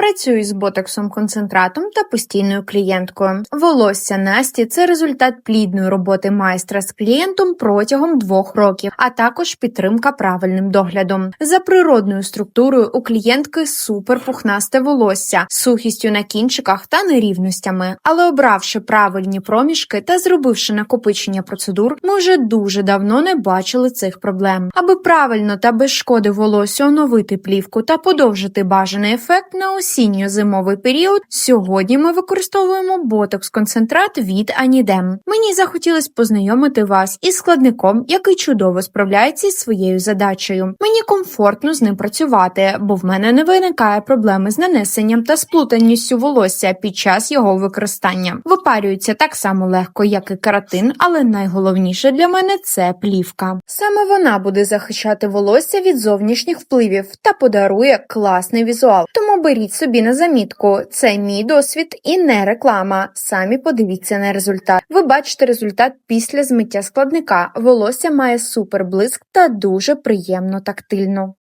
Працюю з ботоксом концентратом та постійною клієнткою. Волосся Насті це результат плідної роботи майстра з клієнтом протягом двох років, а також підтримка правильним доглядом. За природною структурою у клієнтки суперпухнасте волосся, сухістю на кінчиках та нерівностями. Але обравши правильні проміжки та зробивши накопичення процедур, ми вже дуже давно не бачили цих проблем. Аби правильно та без шкоди волосся оновити плівку та подовжити бажаний ефект на осінньо-зимовий період, сьогодні ми використовуємо ботокс-концентрат від Анідем. Мені захотілося познайомити вас із складником, який чудово справляється із своєю задачею. Мені комфортно з ним працювати, бо в мене не виникає проблеми з нанесенням та сплутаністю волосся під час його використання. Випарюється так само легко, як і каратин, але найголовніше для мене це плівка. Саме вона буде захищати волосся від зовнішніх впливів та подарує класний візуал. Тому беріть собі на замітку. Це мій досвід і не реклама. Самі подивіться на результат. Ви бачите результат після змиття складника. Волосся має супер блиск та дуже приємно тактильно.